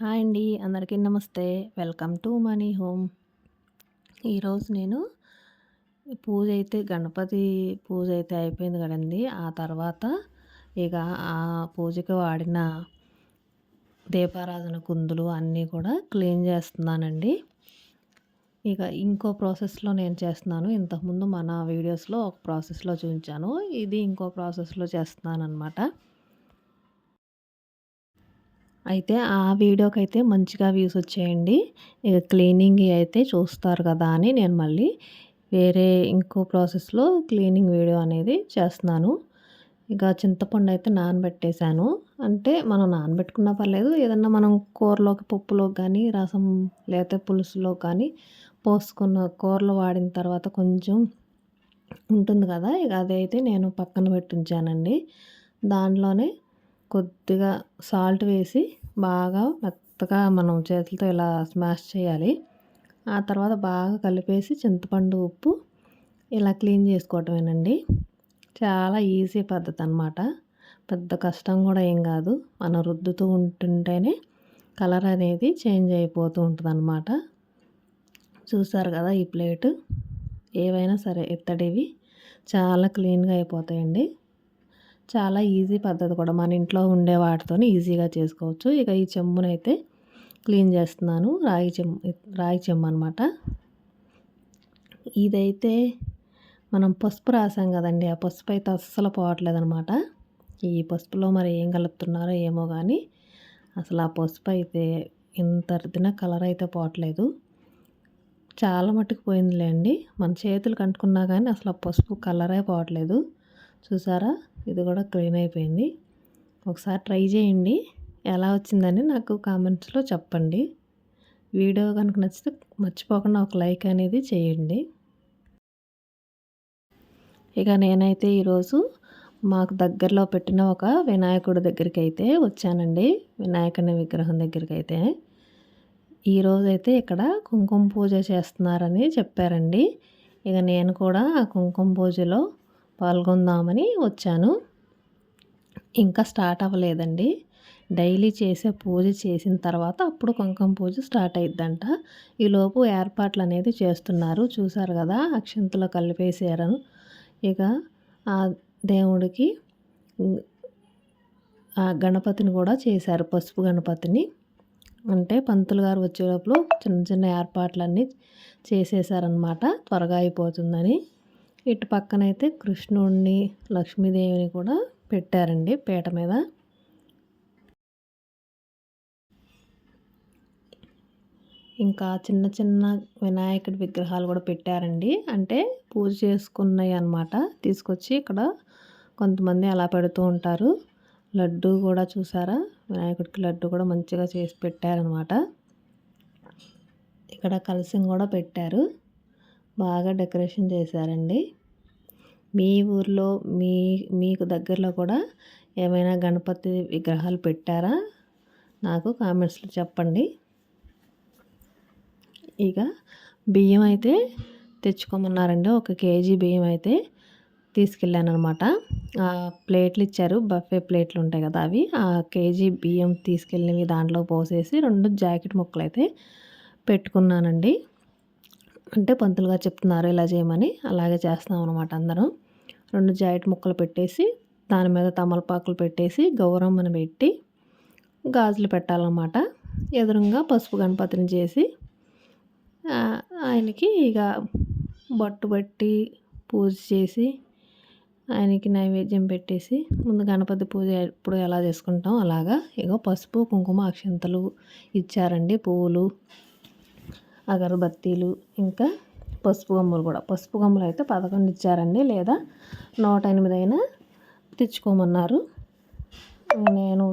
Hi అండి అందరికీ నమస్తే. Welcome to money home. ఈరోజు నేను పూజ అయితే గణపతి పూజ అయితే అయిపోయింది కదండి. ఆ తర్వాత ఇక ఆ పూజకి వాడిన దీపారాధన కుందులు అన్నీ కూడా క్లీన్ చేస్తున్నానండి. ఇక ఇంకో ప్రాసెస్లో నేను చేస్తున్నాను. ఇంతకుముందు మన వీడియోస్లో ఒక ప్రాసెస్లో చూపించాను. ఇది ఇంకో ప్రాసెస్లో చేస్తున్నాను అనమాట అయితే ఆ వీడియోకి అయితే మంచిగా వ్యూస్ వచ్చాయండి. ఇక క్లీనింగ్ అయితే చూస్తారు కదా అని నేను మళ్ళీ వేరే ఇంకో ప్రాసెస్లో క్లీనింగ్ వీడియో అనేది చేస్తున్నాను. ఇక చింతపండు అయితే నానబెట్టేశాను. అంటే మనం నానబెట్టుకున్నా పర్లేదు ఏదన్నా మనం కూరలోకి పప్పులోకి కానీ రసం లేకపోతే పులుసులో కానీ పోసుకున్న కూరలు వాడిన తర్వాత కొంచెం ఉంటుంది కదా ఇక అదైతే నేను పక్కన పెట్టించానండి దానిలోనే కొద్దిగా సాల్ట్ వేసి బాగా మెత్తగా మనం చేతులతో ఇలా స్మాష్ చేయాలి. ఆ తర్వాత బాగా కలిపేసి చింతపండు ఉప్పు ఇలా క్లీన్ చేసుకోవటమేనండి. చాలా ఈజీ పద్ధతి అనమాట పెద్ద కష్టం కూడా ఏం కాదు. మనం రుద్దుతూ ఉంటుంటేనే కలర్ అనేది చేంజ్ అయిపోతూ ఉంటుంది అనమాట చూసారు కదా ఈ ప్లేట్? ఏవైనా సరే ఇత్తడివి చాలా క్లీన్గా అయిపోతాయండి. చాలా ఈజీ పద్ధతి కూడా. మన ఇంట్లో ఉండే వాటితో ఈజీగా చేసుకోవచ్చు. ఇక ఈ చెంబునైతే క్లీన్ చేస్తున్నాను. రాగి చెమ్ రాగి చెంబు అనమాట ఇదైతే మనం పసుపు రాసాం కదండి. ఆ పసుపు అయితే అస్సలు పోవట్లేదు అనమాట ఈ పసుపులో మరి ఏం కలుపుతున్నారో ఏమో కానీ అసలు ఆ పసుపు అయితే ఇంత తిన కలర్ అయితే పోవట్లేదు. చాలా మట్టుకు పోయిందిలేండి. మన చేతులు కంటుకున్నా కానీ అసలు ఆ పసుపు కలరే పోవట్లేదు. చూసారా? ఇది కూడా క్లీన్ అయిపోయింది. ఒకసారి ట్రై చేయండి. ఎలా వచ్చిందని నాకు కామెంట్స్లో చెప్పండి. వీడియో కనుక నచ్చితే మర్చిపోకుండా ఒక లైక్ అనేది చేయండి. ఇక నేనైతే ఈరోజు మాకు దగ్గరలో పెట్టిన ఒక వినాయకుడి దగ్గరికి అయితే వచ్చానండి. వినాయకుని విగ్రహం దగ్గరికి అయితే ఈరోజైతే ఇక్కడ కుంకుమ పూజ చేస్తున్నారని చెప్పారండి. ఇక నేను కూడా ఆ కుంకుమ పూజలో పాల్గొందామని వచ్చాను. ఇంకా స్టార్ట్ అవ్వలేదండి. డైలీ చేసే పూజ చేసిన తర్వాత అప్పుడు కుంకుమ పూజ స్టార్ట్ అయిద్దంట. ఈలోపు ఏర్పాట్లు అనేది చేస్తున్నారు. చూసారు కదా అక్షంతలో కలిపేసారు ఇక ఆ దేవుడికి ఆ గణపతిని కూడా చేశారు పసుపు గణపతిని. అంటే పంతులు గారు వచ్చేటప్పుడు చిన్న చిన్న ఏర్పాట్లన్నీ చేసేసారనమాట త్వరగా అయిపోతుందని. ఇటు పక్కనైతే కృష్ణుడిని లక్ష్మీదేవిని కూడా పెట్టారండి పీట మీద. ఇంకా చిన్న చిన్న వినాయకుడి విగ్రహాలు కూడా పెట్టారండి. అంటే పూజ చేసుకున్నాయి అనమాట తీసుకొచ్చి ఇక్కడ కొంతమంది అలా పెడుతూ ఉంటారు. లడ్డు కూడా చూసారా? వినాయకుడికి లడ్డు కూడా మంచిగా చేసి పెట్టారనమాట ఇక్కడ కలసం కూడా పెట్టారు. బాగా డెకరేషన్ చేశారండి. మీ ఊర్లో మీ మీకు దగ్గరలో కూడా ఏమైనా గణపతి విగ్రహాలు పెట్టారా? నాకు కామెంట్స్లో చెప్పండి. ఇక బియ్యం అయితే తెచ్చుకోమన్నారండి. ఒక కేజీ బియ్యం అయితే తీసుకెళ్ళాను అనమాట ప్లేట్లు ఇచ్చారు. బఫే ప్లేట్లు ఉంటాయి కదా అవి. ఆ కేజీ బియ్యం తీసుకెళ్ళినవి దాంట్లో పోసేసి రెండు జాకెట్ ముక్కలు అయితే పెట్టుకున్నానండి. అంటే పంతులుగా చెప్తున్నారు ఇలా చేయమని అలాగే చేస్తాం అనమాట అందరం. రెండు జాయిట్ ముక్కలు పెట్టేసి దాని మీద తమలపాకులు పెట్టేసి గౌరమ్మని పెట్టి గాజులు పెట్టాలన్నమాట. ఎదురుగా పసుపు గణపతిని చేసి ఆయనకి ఇక బొట్టు బట్టి పూజ చేసి ఆయనకి నైవేద్యం పెట్టేసి ముందు గణపతి పూజ ఎప్పుడు ఎలా చేసుకుంటాం అలాగా ఇక పసుపు కుంకుమ అక్షంతలు ఇచ్చారండి పువ్వులు అగరబత్తీలు ఇంకా పసుపు గమ్ములు కూడా. పసుపు గమ్ములు అయితే పదకొండు ఇచ్చారండి. లేదా నూట ఎనిమిది అయినా తెచ్చుకోమన్నారు. నేను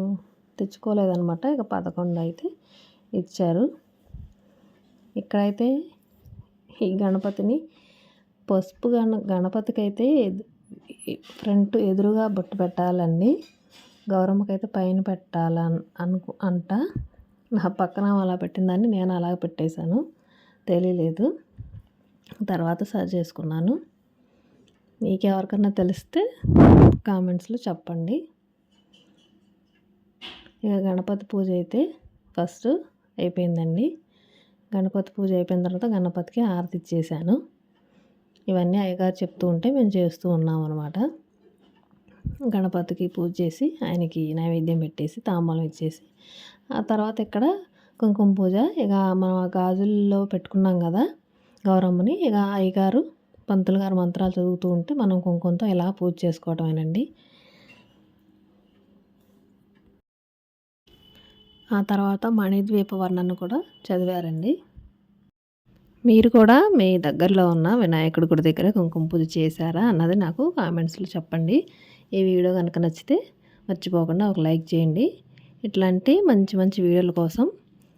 తెచ్చుకోలేదనమాట ఇక పదకొండు అయితే ఇచ్చారు. ఇక్కడైతే ఈ గణపతిని పసుపు గణ గణపతికి అయితే ఫ్రంట్ ఎదురుగా బొట్టు పెట్టాలండి. గౌరమ్మకైతే పైన పెట్టాలని అనుకు అంట. నా పక్కన అలా పెట్టిందని నేను అలాగ పెట్టేశాను. తెలియలేదు తర్వాత సర్చ్ చేసుకున్నాను. మీకు ఎవరికన్నా తెలిస్తే కామెంట్స్లో చెప్పండి. ఇక గణపతి పూజ అయితే ఫస్ట్ అయిపోయిందండి. గణపతి పూజ అయిపోయిన తర్వాత గణపతికి హారతి ఇచ్చేసాను. ఇవన్నీ అయ్యగారు చెప్తూ ఉంటే మేము చేస్తూ ఉన్నాం అనమాట గణపతికి పూజ చేసి ఆయనకి నైవేద్యం పెట్టేసి తాంబూలం ఇచ్చేసి ఆ తర్వాత ఇక్కడ కుంకుమ పూజ. ఇక మనం ఆ గాజుల్లో పెట్టుకున్నాం కదా గౌరమ్మని. ఇక అయ్యగారు పంతులు గారు మంత్రాలు చదువుతూ ఉంటే మనం కుంకుమతో ఇలా పూజ చేసుకోవటమేనండి. ఆ తర్వాత మణిద్వీప వర్ణను కూడా చదివారండి. మీరు కూడా మీ దగ్గరలో ఉన్న వినాయకుడి గుడి దగ్గర కుంకుమ పూజ చేశారా అన్నది నాకు కామెంట్స్లో చెప్పండి. ఈ వీడియో కనుక నచ్చితే మర్చిపోకుండా ఒక లైక్ చేయండి. ఇట్లాంటి మంచి మంచి వీడియోల కోసం